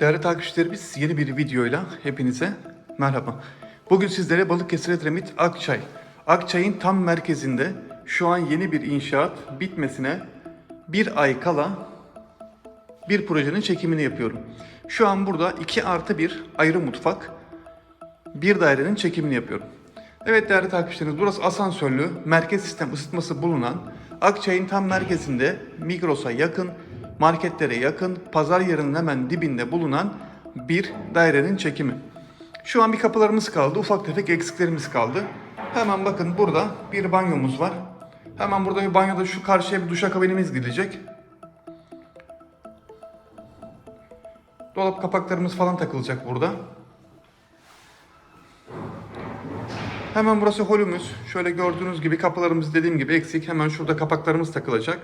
Değerli takipçilerimiz yeni bir videoyla hepinize merhaba. Bugün sizlere Balıkesir Edremit Akçay. Akçay'ın tam merkezinde şu an yeni bir inşaat bitmesine bir ay kala bir projenin çekimini yapıyorum. Şu an burada 2 artı 1 ayrı mutfak, bir dairenin çekimini yapıyorum. Evet değerli takipçilerimiz burası asansörlü, merkez sistem ısıtması bulunan Akçay'ın tam merkezinde Migros'a yakın, marketlere yakın, pazar yerinin hemen dibinde bulunan bir dairenin çekimi. Şu an bir kapılarımız kaldı, ufak tefek eksiklerimiz kaldı. Hemen bakın burada bir banyomuz var. Hemen burada bir banyoda şu karşıya bir duşakabinimiz gidecek. Dolap kapaklarımız falan takılacak burada. Hemen burası holümüz. Şöyle gördüğünüz gibi kapılarımız dediğim gibi eksik. Hemen şurada kapaklarımız takılacak.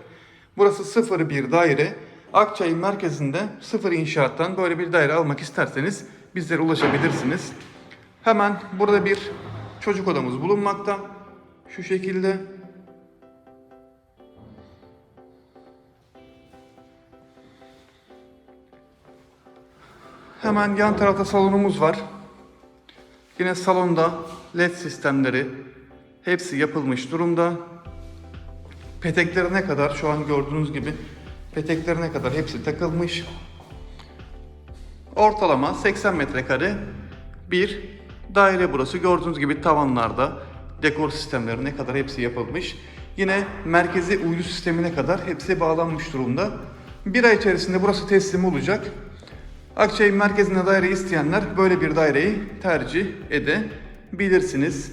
Burası 01 daire. Akçay'ın merkezinde sıfır inşaattan böyle bir daire almak isterseniz bizlere ulaşabilirsiniz. Hemen burada bir çocuk odamız bulunmakta. Şu şekilde. Hemen yan tarafta salonumuz var. Yine salonda led sistemleri hepsi yapılmış durumda. Peteklerine kadar şu an gördüğünüz gibi peteklerine kadar hepsi takılmış. Ortalama 80 metrekare bir daire burası. Gördüğünüz gibi tavanlarda dekor sistemlerine kadar hepsi yapılmış. Yine merkezi uydu sistemine kadar hepsi bağlanmış durumda. Bir ay içerisinde burası teslim olacak. Akçay'ın merkezinde daire isteyenler böyle bir daireyi tercih edebilirsiniz.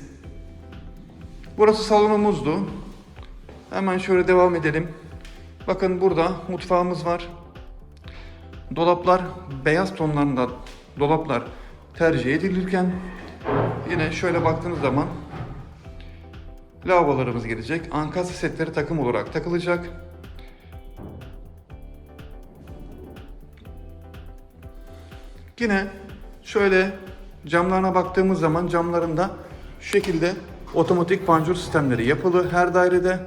Burası salonumuzdu. Hemen şöyle devam edelim. Bakın burada mutfağımız var. Dolaplar beyaz tonlarında dolaplar tercih edilirken yine şöyle baktığınız zaman lavabolarımız gelecek. Ankastre setleri takım olarak takılacak. Yine şöyle camlarına baktığımız zaman camlarında şu şekilde otomatik panjur sistemleri yapılı her dairede.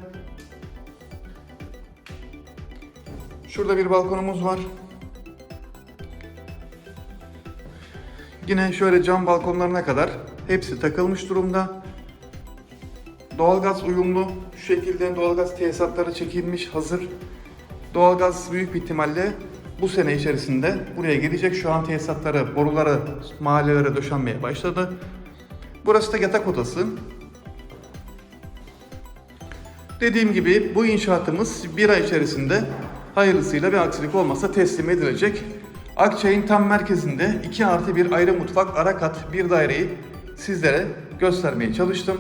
Şurada bir balkonumuz var. Yine şöyle cam balkonlarına kadar hepsi takılmış durumda. Doğalgaz uyumlu. Şu şekilde doğalgaz tesisatları çekilmiş hazır. Doğalgaz büyük bir ihtimalle bu sene içerisinde buraya gelecek. Şu an tesisatları, boruları mahallelere döşenmeye başladı. Burası da yatak odası. Dediğim gibi bu inşaatımız bir ay içerisinde hayırlısıyla bir aksilik olmazsa teslim edilecek. Akçay'ın tam merkezinde 2 artı bir ayrı mutfak, ara kat bir daireyi sizlere göstermeye çalıştım.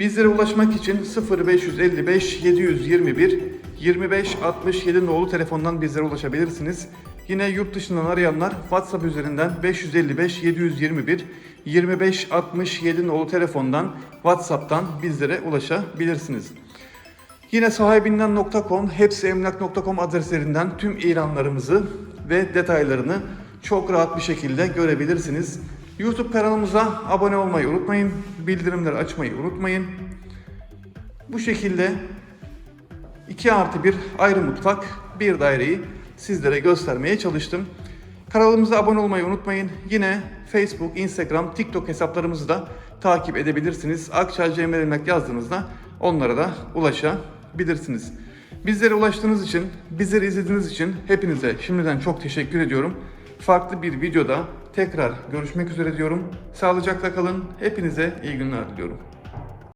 Bizlere ulaşmak için 0555 721 25 67 nolu telefondan bizlere ulaşabilirsiniz. Yine yurt dışından arayanlar WhatsApp üzerinden 555 721 25 67 nolu telefondan WhatsApp'tan bizlere ulaşabilirsiniz. Yine sahibinden.com, hepsiemlak.com adreslerinden tüm ilanlarımızı ve detaylarını çok rahat bir şekilde görebilirsiniz. YouTube kanalımıza abone olmayı unutmayın, bildirimleri açmayı unutmayın. Bu şekilde 2 artı 1 ayrı mutfak, bir daireyi sizlere göstermeye çalıştım. Kanalımıza abone olmayı unutmayın. Yine Facebook, Instagram, TikTok hesaplarımızı da takip edebilirsiniz. Akçay Cemil Emlak yazdığınızda onlara da ulaşabilirsiniz. Bizlere ulaştığınız için, bizleri izlediğiniz için hepinize şimdiden çok teşekkür ediyorum. Farklı bir videoda tekrar görüşmek üzere diyorum. Sağlıcakla kalın. Hepinize iyi günler diliyorum.